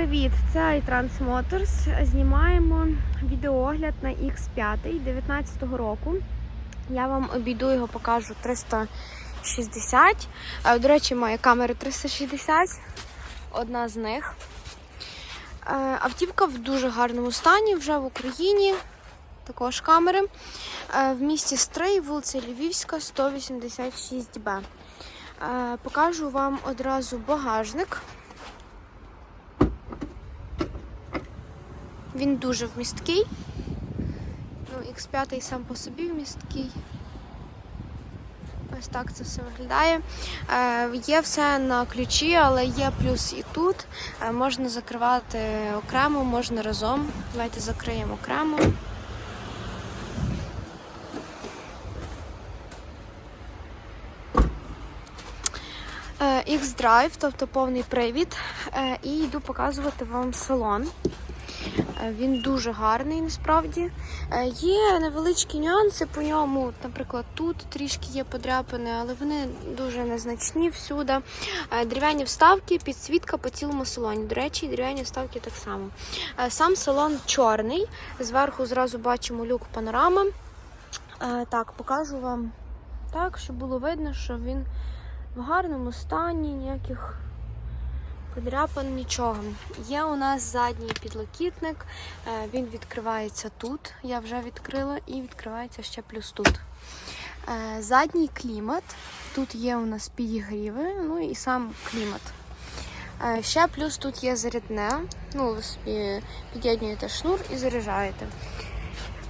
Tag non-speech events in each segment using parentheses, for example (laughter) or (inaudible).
привіт! Це iTrans Motors. Знімаємо відеоогляд на X5 19-го року. Я вам обійду його, покажу 360. Е, До речі, моя камера 360, одна з них. Е, Автівка в дуже гарному стані, вже в Україні. Також камери. Е, В місті Стрий, вулиця Львівська, 186Б. Е, Покажу вам одразу багажник. Він дуже вмісткий. Ну, X5 сам по собі вмісткий. Ось так це все виглядає. Е, є все на ключі, але є плюс і тут. Е, можна закривати окремо, можна разом. Давайте закриємо окремо. Е, X-Drive, тобто повний привід. Е, І йду показувати вам салон. Е, Він дуже гарний насправді. Е, Є невеличкі нюанси по ньому. Наприклад, тут трішки є подряпини, але вони дуже незначні всюди. Е, Дерев'яні вставки, підсвітка по цілому салоні. До речі, дерев'яні вставки так само. Сам салон чорний. Зверху зразу бачимо люк панорама. Е, Так, покажу вам так, щоб було видно, що він в гарному стані, ніяких подряпин, нічого. Є у нас задній підлокітник, е, він відкривається тут. Я вже відкрила, і відкривається ще плюс тут. Е, Задній клімат. Тут є у нас підігріви, ну і сам клімат. Е, Ще плюс тут є зарядне. Ну, ви собі під'єднуєте шнур і заряджаєте.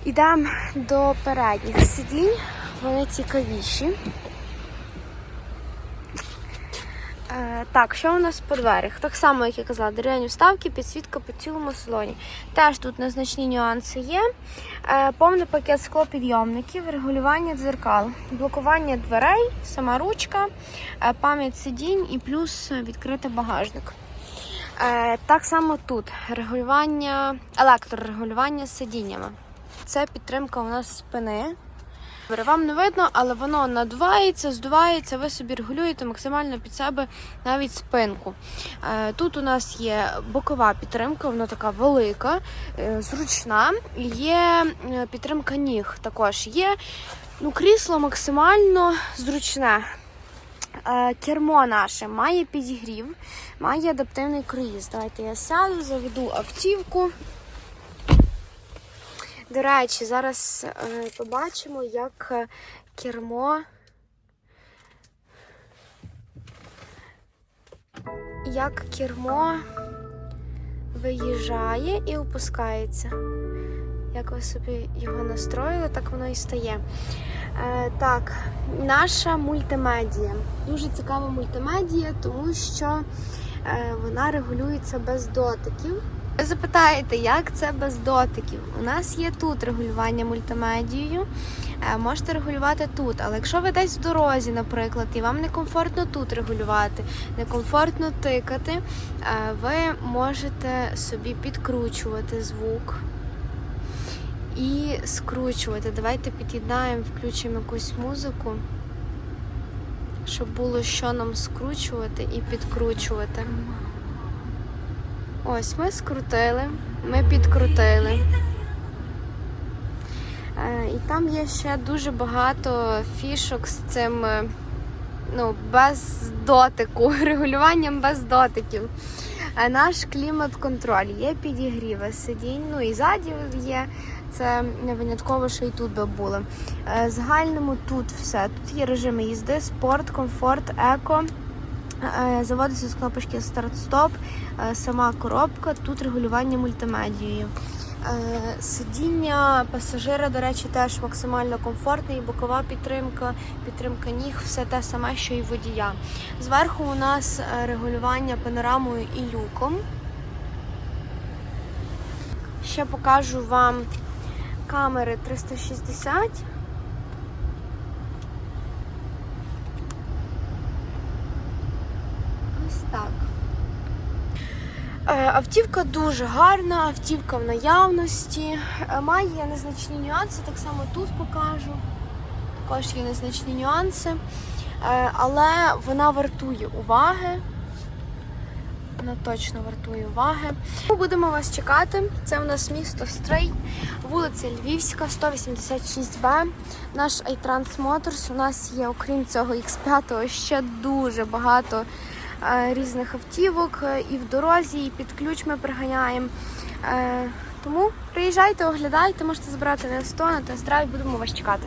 Ідемо до передніх сидінь. Вони цікавіші. Е, так, що у нас по дверях? Так само, як я казала, дерев'яні вставки, підсвітка по цілому салоні. Теж тут незначні нюанси є. Е, повний пакет склопідйомників, регулювання дзеркал, блокування дверей, сама ручка, е, пам'ять сидінь і плюс відкритий багажник. Так само тут регулювання, електрорегулювання сидіннями. Це підтримка у нас спини. Добре, Вам не видно, але воно надувається, здувається, ви собі регулюєте максимально під себе навіть спинку. Е, Тут у нас є бокова підтримка, вона така велика, е, зручна. Є е, підтримка ніг також є. Ну, крісло максимально зручне. Кермо наше має підігрів, має адаптивний круїз. Давайте я сяду, заведу автівку. До речі, зараз е, побачимо, як е, кермо. Як кермо виїжджає і опускається. Як ви собі його настроїли, так воно і стає. Е, так, наша мультимедія. Дуже цікава мультимедія, тому що е, вона регулюється без дотиків. Ви запитаєте, як це без дотиків? У нас є тут регулювання мультимедією. Е, Можете регулювати тут, але якщо ви десь в дорозі, наприклад, і вам некомфортно тут регулювати, некомфортно тикати, е, ви можете собі підкручувати звук і скручувати. Давайте під'єднаємо, включимо якусь музику, щоб було що нам скручувати і підкручувати. Ось ми скрутили, ми підкрутили. Е, І там є ще дуже багато фішок з цим, е, ну, без дотику, (laughs) регулюванням без дотиків. Е, Наш клімат-контроль є підігріви сидінь, ну і ззаді є. Це винятково, що і тут би було. Загальному тут все. Тут є режими їзди, спорт, комфорт, еко. Е, Заводиться з кнопочки старт-стоп, е, сама коробка, тут регулювання мультимедією. Е, Сидіння пасажира, до речі, теж максимально комфортне, і бокова підтримка, підтримка ніг, все те саме, що і водія. Зверху у нас регулювання панорамою і люком. Ще покажу вам камери 360. Ось так. Е, Автівка дуже гарна, автівка в наявності. Е, Має незначні нюанси, так само тут покажу. Також є незначні нюанси. Е, Але вона вартує уваги. Воно точно вартує уваги. Ми будемо вас чекати. Це у нас місто Стрий, вулиця Львівська, 186Б. Наш iTrans Motors. У нас є, окрім цього X5, ще дуже багато е, різних автівок е, і в дорозі, і під ключ ми приганяємо. Е, тому приїжджайте, оглядайте, можете забрати на 100 на тест-драйв, будемо вас чекати.